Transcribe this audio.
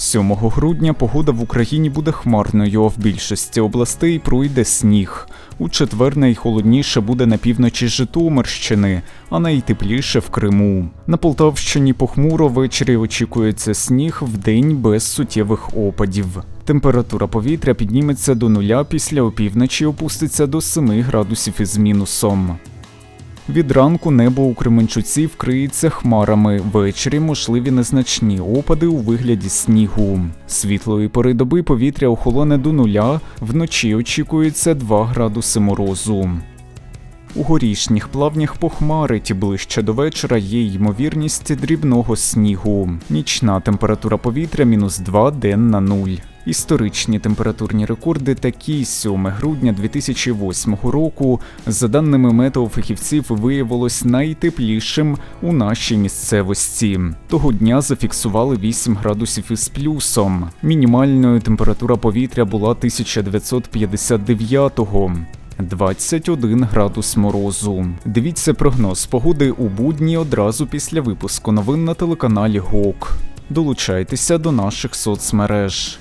7 грудня погода в Україні буде хмарною, а в більшості областей пройде сніг. У четвер найхолодніше буде на півночі Житомирщини, а найтепліше в Криму. На Полтавщині похмуро ввечері очікується сніг в день без суттєвих опадів. Температура повітря підніметься до нуля після опівночі опуститься до 7 градусів із мінусом. Від ранку небо у Кременчуці вкриється хмарами. Ввечері можливі незначні опади у вигляді снігу. Світлої пори доби повітря охолоне до нуля, вночі очікується 2 градуси морозу. У горішніх плавнях похмарить ближче до вечора є ймовірність дрібного снігу. Нічна температура повітря мінус 2, денна 0. Історичні температурні рекорди такі 7 грудня 2008 року, за даними метеофахівців, виявилось найтеплішим у нашій місцевості. Того дня зафіксували 8 градусів із плюсом. Мінімальною температура повітря була 1959-го. 21 градус морозу. Дивіться прогноз погоди у будні одразу після випуску новин на телеканалі ГОК. Долучайтеся до наших соцмереж.